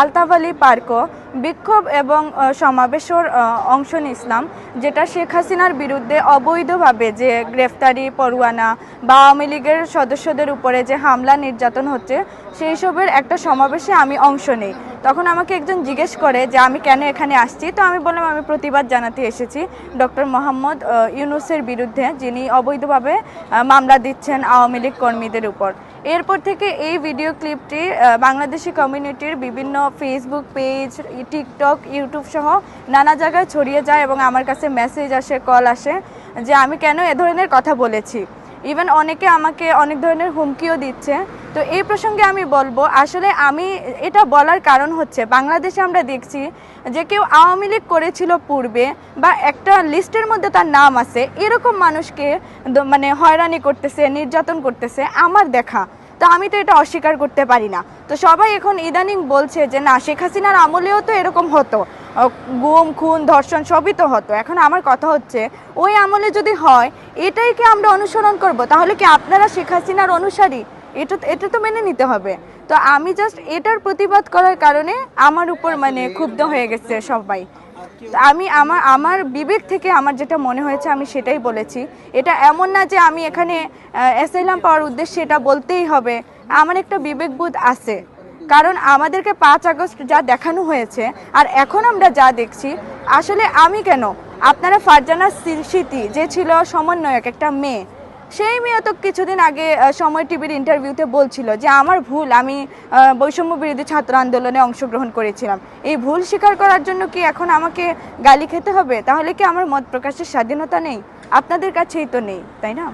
আলতাফ আলী পার্কও বিক্ষোভ এবং সমাবেশের অংশ নিয়েছিলাম, যেটা শেখ হাসিনার বিরুদ্ধে অবৈধভাবে যে গ্রেফতারি, পরোয়ানা বা আওয়ামী লীগের সদস্যদের উপরে যে হামলা নির্যাতন হচ্ছে, সেই সবের একটা সমাবেশে আমি অংশ নেই। তখন আমাকে একজন জিজ্ঞেস করে যে, আমি কেন এখানে আসছি? তো আমি বললাম, আমি প্রতিবাদ জানাতে এসেছি। ডক্টর মোহাম্মদ ইউনুসের বিরুদ্ধে যিনি অবৈধভাবে মামলা দিচ্ছেন আওয়ামী লীগ কর্মীদের উপর। এরপর থেকে এই ভিডিও ক্লিপটি বাংলাদেশি কমিউনিটির বিভিন্ন ফেসবুক পেজ টিকটক ইউটিউব সহ নানা জায়গায় ছড়িয়ে যায় এবং আমার কাছে মেসেজ আসে কল আসে যে, আমি কেন এ ধরনের কথা বলেছি? ইভেন অনেকে আমাকে অনেক ধরনের হুমকিও দিচ্ছে। তো এই প্রসঙ্গে আমি বলব, আসলে আমি এটা বলার কারণ হচ্ছে বাংলাদেশে আমরা দেখছি যে কেউ আওয়ামী লীগ করেছিল পূর্বে বা একটা লিস্টের মধ্যে তার নাম আছে, এরকম মানুষকে মানে হয়রানি করতেছে, নির্যাতন করতেছে আমার দেখা। তো আমি তো এটা অস্বীকার করতে পারি না। তো সবাই এখন ইদানিং বলছে যে, না, শেখ হাসিনার আমলেও তো এরকম হতো। গুম, খুন, ধর্ষণ সবই তো হতো। এখন আমার কথা হচ্ছে, ওই আমলে যদি হয়, এটাই কি আমরা অনুসরণ করব? তাহলে কি আপনারা শেখ হাসিনার অনুসারী? এটা এটা তো মেনে নিতে হবে। তো আমি জাস্ট এটার প্রতিবাদ করার কারণে আমার উপর মানে ক্ষুব্ধ হয়ে গেছে সবাই। আমি আমার আমার বিবেক থেকে আমার যেটা মনে হয়েছে আমি সেটাই বলেছি। এটা এমন না যে আমি এখানে অ্যাসাইলাম পাওয়ার উদ্দেশ্যে এটা বলতেই হবে। আমার একটা বিবেকবোধ আছে। কারণ আমাদেরকে পাঁচ আগস্ট যা দেখানো হয়েছে, আর এখন আমরা যা দেখছি, আসলে আমি কেন? আপনারা ফারজানা সি- স্মৃতি যে ছিল সমন্বয়ক, একটা মেয়ে সেই মেয়ে তো কিছুদিন আগে সময় টিভির ইন্টারভিউতে বলছিল যে, আমার ভুল, আমি বৈষম্য বিরোধী ছাত্র আন্দোলনে অংশগ্রহণ করেছিলাম। এই ভুল স্বীকার করার জন্য কি এখন আমাকে গালি খেতে হবে? তাহলে কি আমার মত প্রকাশের স্বাধীনতা নেই? আপনাদের কাছেই তো নেই, তাই না?